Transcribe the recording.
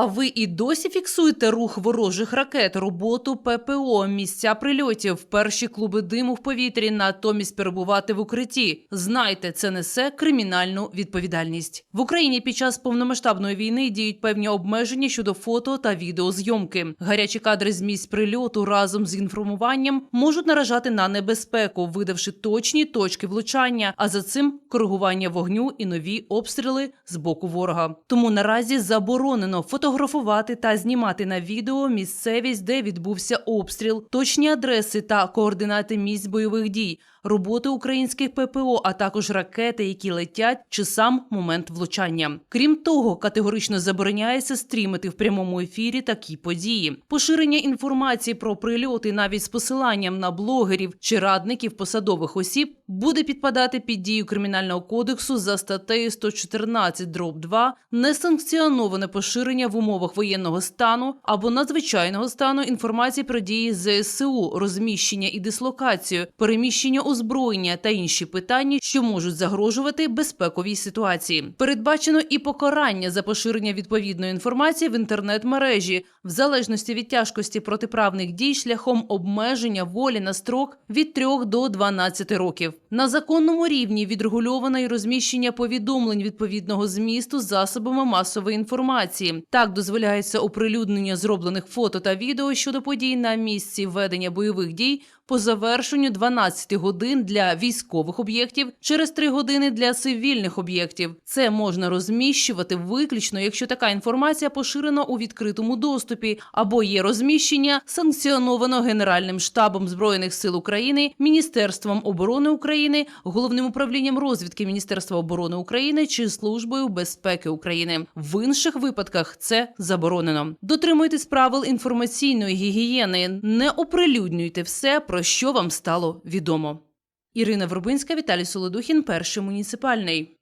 А ви і досі фіксуєте рух ворожих ракет, роботу ППО, місця прильотів, перші клуби диму в повітрі, натомість перебувати в укритті. Знайте, це несе кримінальну відповідальність в Україні. Під час повномасштабної війни діють певні обмеження щодо фото та відеозйомки. Гарячі кадри з місць прильоту разом з інформуванням можуть наражати на небезпеку, видавши точні точки влучання. А за цим коригування вогню і нові обстріли з боку ворога. Тому наразі заборонено фотографувати та знімати на відео місцевість, де відбувся обстріл, точні адреси та координати місць бойових дій, роботи українських ППО, а також ракети, які летять, чи сам момент влучання. Крім того, категорично забороняється стрімити в прямому ефірі такі події. Поширення інформації про прильоти навіть з посиланням на блогерів чи радників посадових осіб буде підпадати під дію кримінального кодексу за статтею 114 дроб 2 несанкціоноване поширення в умовах воєнного стану або надзвичайного стану інформації про дії ЗСУ, розміщення і дислокацію, переміщення озброєння та інші питання, що можуть загрожувати безпековій ситуації. Передбачено і покарання за поширення відповідної інформації в інтернет-мережі, в залежності від тяжкості протиправних дій шляхом обмеження волі на строк від 3 до 12 років. На законному рівні відрегульовано і розміщення повідомлень відповідного змісту засобами масової інформації. Так дозволяється оприлюднення зроблених фото та відео щодо подій на місці ведення бойових дій по завершенню 12 годин для військових об'єктів, через 3 години для цивільних об'єктів. Це можна розміщувати виключно, якщо така інформація поширена у відкритому доступі або є розміщення санкціоновано Генеральним штабом збройних сил України, Міністерством оборони України, головним управлінням розвідки Міністерства оборони України чи службою безпеки України. В інших випадках це заборонено. Дотримуйтесь правил інформаційної гігієни, не оприлюднюйте все, про що вам стало відомо. Ірина Вербинська, Віталій Солодухін, перший муніципальний.